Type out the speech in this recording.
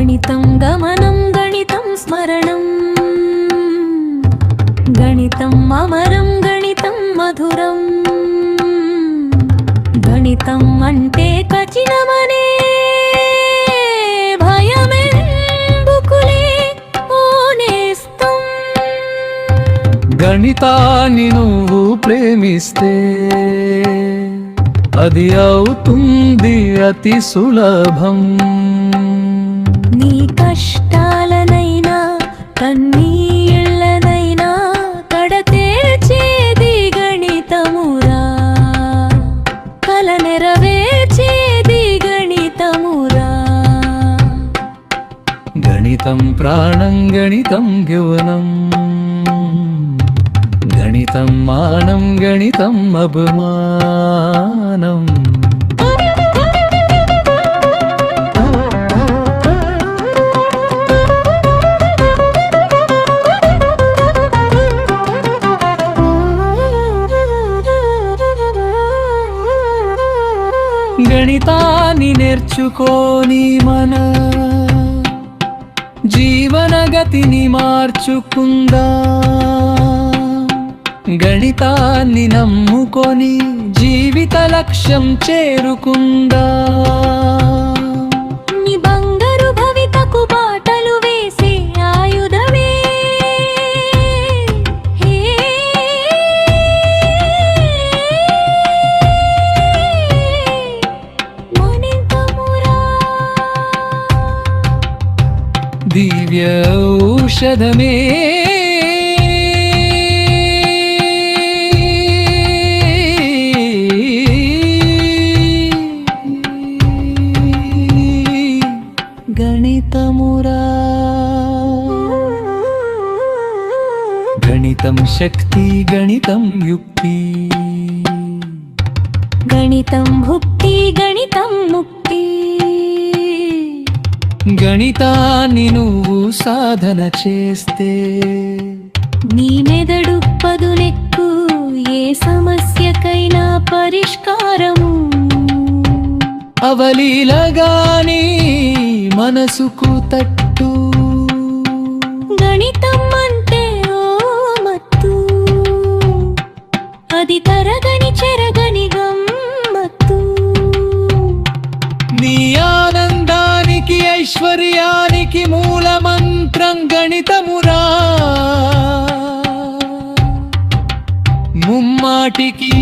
గణితం గమనం గణితం స్మరణం. గణితం అమరం గణితం మధురం. గణితం అంటే కఠినమనే భయమెందుకులే ఓ నేస్తం గణితాన్ని నువ్వు ప్రేమిస్తే అది అవుతుంది అతి సులభం. నీ కష్టాలనైనా కన్నీళ్ళనైనా కడతేచేది గణితమురా. కల నెరవేర్చేది గణితమురా. గణితం ప్రాణం గణితం యువనం. గణితం మానం గణితం అభిమానం. గణితాన్ని నేర్చుకోని మన జీవన గతిని మార్చుకుందా. గణితాన్ని నమ్ముకొని జీవిత లక్ష్యం చేరుకుందా. दिव्यौषधमे गणितमुरा गणितं शक्ति गणितं युक्ति। गणितं भुक्ति गणितं मुक्ति। గణితాన్ని నువ్వు సాధన చేస్తే నీ మెదడు పదునెక్కు ఏ సమస్యకైనా పరిష్కారము. అవలీలగాని మనసుకు తట్టు. గణితం అంటే ఓ మత్తు. అది తరగని చెరగని గమ్మత్తు. నీ గణితమురా. ముమ్మాటికి